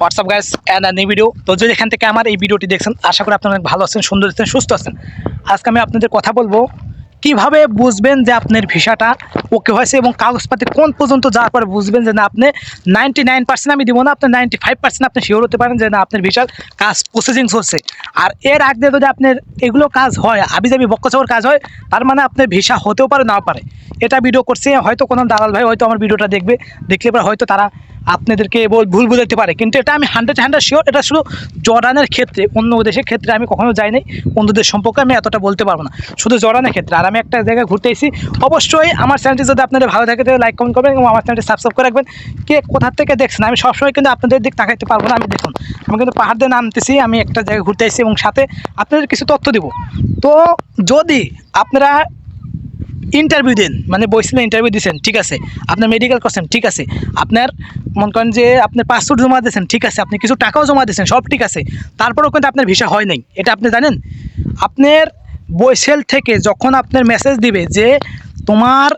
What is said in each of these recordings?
WhatsApp guys and new video তো যদি এখান থেকে আমার এই ভিডিওটি দেখছেন, আশা করি আপনারা অনেক ভালো আছেন, সুন্দর আছেন, সুস্থ আছেন। আজকে আমি আপনাদের কথা বলব কীভাবে বুঝবেন যে আপনার ভিসাটা ওকে হয়েছে এবং কাগজপাতি কোন পর্যন্ত যাওয়ার পরে বুঝবেন যে না, আপনি নাইনটি নাইন পার্সেন্ট আমি দিব না, আপনি নাইনটি ফাইভ পার্সেন্ট আপনি শিওর হতে পারেন যে না, আপনার ভিসার কাজ প্রসেসিং চলছে আর এর আগে যদি আপনার এগুলো কাজ হয় আবি যাবি বক্কচকর কাজ হয়, তার মানে আপনার ভিসা হতেও পারে, নাও পারে। এটা ভিডিও করছে, হয়তো কোনো দালাল ভাই হয়তো আমার ভিডিওটা দেখবে, দেখলে পরে হয়তো তারা আপনাদেরকে ভুল বুঝাতে পারে। কিন্তু এটা আমি হান্ড্রেড হান্ড্রেড শিওর এটা শুধু জর্ডানের ক্ষেত্রে, অন্য দেশের ক্ষেত্রে আমি কখনো যাইনি অন্য দেশ সম্পর্কে আমি এতটা বলতে পারব না। শুধু জর্ডানের ক্ষেত্রে, আর আমি একটা জায়গায় ঘুরতে এসেছি। অবশ্যই আমার চ্যানেলটি যদি আপনাদের ভালো থাকে, তাহলে লাইক কমেন্ট করবেন এবং আমার চ্যানেলটি সাবস্ক্রাইব করে রাখবেন। কে কোথা থেকে দেখছেন? আমি সবসময় কিন্তু আপনাদের দিক তাকাইতে পারব না, আমি দেখুন। আমি কিন্তু পাহাড় দিয়ে নামতেছি, আমি একটা জায়গায় ঘুরতে এসেছি এবং সাথে আপনাদের কিছু তথ্য দিব। তো যদি আপনারা ইন্টারভিউ দেন মানে বইছিলেন ইন্টারভিউ দিয়েছেন ঠিক আছে। আপনার মেডিকেল করছেন, ঠিক আছে। আপনার মনে করেন যে আপনার পাসপোর্ট জমা দিয়েছেন, ঠিক আছে। আপনি কিছু টাকাও জমা দিয়েছেন, সব ঠিক আছে। তারপরেও কিন্তু আপনার ভিসা হয় নাই। এটা আপনি জানেন? আপনার বইসেল থেকে যখন আপনার মেসেজ দিবে যে তোমার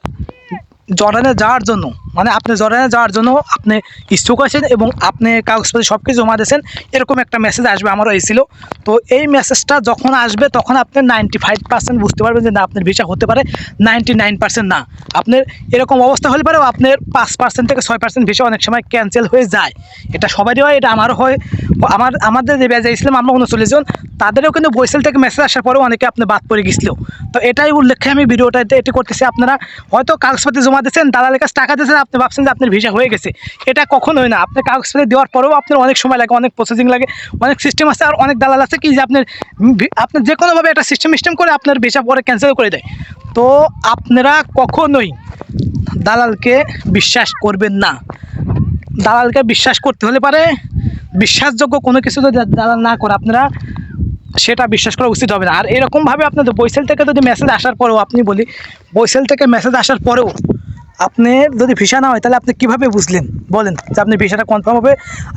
জর্ডানে যাওয়ার জন্য মানে আপনি জর্ডানে যাওয়ার জন্য আপনি ইচ্ছুক আছেন এবং আপনি কাগজপত্র সব কিছু জমা দিয়েছেন, এরকম একটা মেসেজ আসবে আমারও এসেছিল তো এই মেসেজটা যখন আসবে, তখন আপনি নাইনটি ফাইভ পার্সেন্ট বুঝতে পারবেন যে না, আপনার ভিসা হতে পারে নাইনটি নাইন পার্সেন্ট না। আপনার এরকম অবস্থা হলে পারেও আপনার পাঁচ পার্সেন্ট থেকে ছয় পার্সেন্ট ভিসা অনেক সময় ক্যান্সেল হয়ে যায়। এটা সবারই হয়, এটা আমারও হয়। আমার, আমাদের যে ব্যাজে ইসলাম আমরা উনচল্লিশ জন, তাদেরও কিন্তু বৈশাল থেকে মেসেজ আসার পরেও অনেকে আপনি বাদ পড়ে গেছিল। তো এটাই উল্লেখে আমি ভিডিওটা এটি করতেছি। আপনারা হয়তো কাগজপত্র জমা দিয়েছেন, দালালের কাছে টাকা দিয়েছেন আপনি ভাবছেন যে আপনার ভিসা হয়ে গেছে। এটা কখনোই না। আপনি কাগজপত্র দেওয়ার পরেও আপনার অনেক সময় লাগে, অনেক প্রসেসিং লাগে, অনেক সিস্টেম আছে আর অনেক দালাল আছে কি যে আপনার আপনার যে কোনোভাবে একটা সিস্টেম সিস্টেম করে আপনার ভিসা পরে ক্যান্সেল করে দেয়। তো আপনারা কখনোই দালালকে বিশ্বাস করবেন না। দালালকে বিশ্বাস করতে হলে পারে বিশ্বাসযোগ্য কোনো কিছু যদি দালাল না করে, আপনারা সেটা বিশ্বাস করা উচিত হবে না। আর এরকমভাবে আপনাদের বৈশাল থেকে যদি মেসেজ আসার পরেও, আপনি বলি বৈশাল থেকে মেসেজ আসার পরেও আপনি যদি ভিসা না হয়, তাহলে আপনি কীভাবে বুঝলেন? বলেন, যে আপনি ভিসাটা কনফার্ম হবে।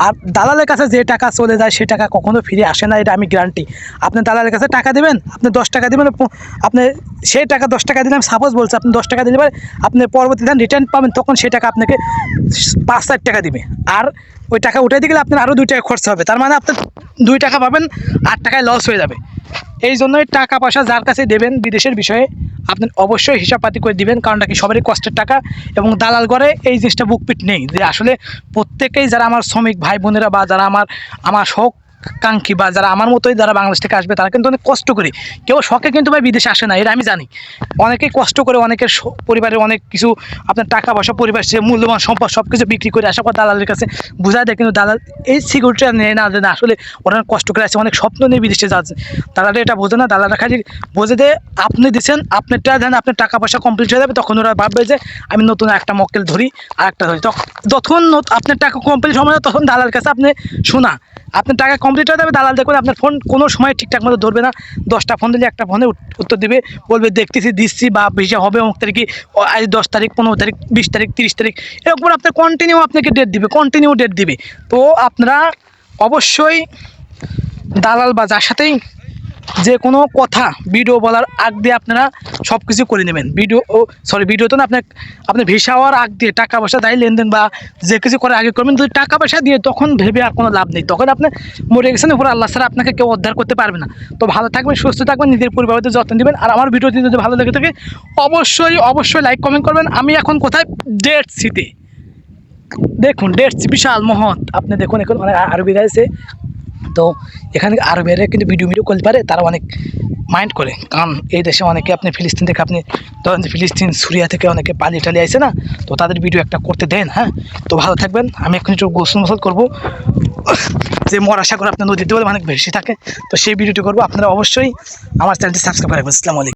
আর দালালের কাছে যে টাকা চলে যায়, সে টাকা কখনো ফিরে আসে না, এটা আমি গ্যারান্টি আপনি দালালের কাছে টাকা দেবেন, আপনি দশ টাকা দেবেন আপনি সেই টাকা দশ টাকা দিলাম সাপোজ বলছে, আপনি দশ টাকা দিলে পরে আপনি পরবর্তী দিন রিটার্ন পাবেন, তখন সেই টাকা আপনাকে পাঁচ ষাট টাকা দিবে। আর ওই টাকা উঠে দিয়ে গেলে আপনার আরও দুই টাকা খরচা হবে। তার মানে আপনি দুই টাকা পাবেন, আট টাকায় লস হয়ে যাবে। এই জন্যই টাকা পয়সা যার কাছে দেবেন বিদেশের বিষয়ে, আপনি অবশ্যই হিসাবপাতি করে দিবেন, কারণ নাকি সবারই কষ্টের টাকা এবং দালাল ঘরে এই জিনিসটা বুকপিট নেই। যে আসলে প্রত্যেকেই যারা আমার শ্রমিক ভাই বোনেরা বা যারা আমার আমার শখ কাঙ্ক্ষী বা যারা আমার মতোই যারা বাংলাদেশ থেকে আসবে, তারা কিন্তু অনেক কষ্ট করে। কেউ শখে কিন্তু ভাই বিদেশে আসে না, এটা আমি জানি। অনেকেই কষ্ট করে, অনেকের পরিবারের অনেক কিছু, আপনার টাকা পয়সা পরিবার সে মূল্যবান সম্পদ সব কিছু বিক্রি করে আসার পর দালালের কাছে বোঝা দেয়, কিন্তু দালাল এই সিকিউরিটিটা নেয় না না, আসলে ওরা কষ্ট করে আছে, অনেক স্বপ্ন নিয়ে বিদেশে যাচ্ছে। দালালরা এটা বোঝে না, দালালরা খালি বোঝে যে আপনি দিচ্ছেন, আপনারটা যেন আপনার টাকা পয়সা কমপ্লিট হয়ে যাবে, তখন ওরা ভাববে যে আমি নতুন একটা মক্কেল ধরি আর একটা ধরি। তখন যখন আপনার টাকা কমপ্লিট না তখন দালাল কাছে আপনি শোনা। আপনার টাকা কমপ্লিট হয়ে যাবে, দালাল দেখবেন আপনার ফোন কোনো সময় ঠিকঠাক মতো ধরবে না। দশটা ফোন দিলে একটা ফোনে উত্তর দেবে, বলবে, দেখতেছি, দিচ্ছি, বা ভিসা হবে অমুক তারিখে আজ দশ তারিখ, পনেরো তারিখ, বিশ তারিখ, তিরিশ তারিখ। এরকম আপনার কন্টিনিউ আপনাকে ডেট দিবে কন্টিনিউ ডেট দিবে। তো আপনারা অবশ্যই দালাল বা যার সাথেই যে কোনো কথা ভিডিও বলার আগ দিয়ে আপনারা সব কিছু করে নেবেন। ভিডিও ও সরি ভিডিও তো না, আপনার আপনি ভিসা হওয়ার আগ দিয়ে টাকা পয়সা দেয় লেনদেন বা যে কিছু করে আগে করবেন, যদি টাকা পয়সা দিয়ে তখন ভেবে আর কোনো লাভ নেই। তখন আপনি মরে গেছেন উপর আল্লাহ ছাড়া আপনাকে কেউ উদ্ধার করতে পারবে না। তো ভালো থাকবেন, সুস্থ থাকবেন, নিজের পরিবারের যত্ন নেবেন। আর আমার ভিডিওটি যদি ভালো লেগে থাকে, অবশ্যই অবশ্যই লাইক কমেন্ট করবেন। আমি এখন কোথায়? ডেট সিতে দেখুন ডেট বিশাল মহৎ। আপনি দেখুন, এখন অনেক আরবি আছে তো এখানে আরবেরা কিন্তু ভিডিও ভিডিও করতে পারে, তারা অনেক মাইন্ড করে। কারণ এই দেশে অনেকে আপনি ফিলিস্তিন থেকে আপনি ধরেন যে ফিলিস্তিন, সুরিয়া থেকে অনেকে পালিয়ে টালি আসে না, তো তাদের ভিডিও একটা করতে দেন হ্যাঁ? তো ভালো থাকবেন, আমি এখন একটু গোসল মোসল করব। যে মরা সাগর আপনার নদীতে বলে অনেক বেশি থাকে, তো সেই ভিডিওটি করব। আপনারা অবশ্যই আমার চ্যানেলটি সাবস্ক্রাইব করে রাখবেন। আসসালামু আলাইকুম।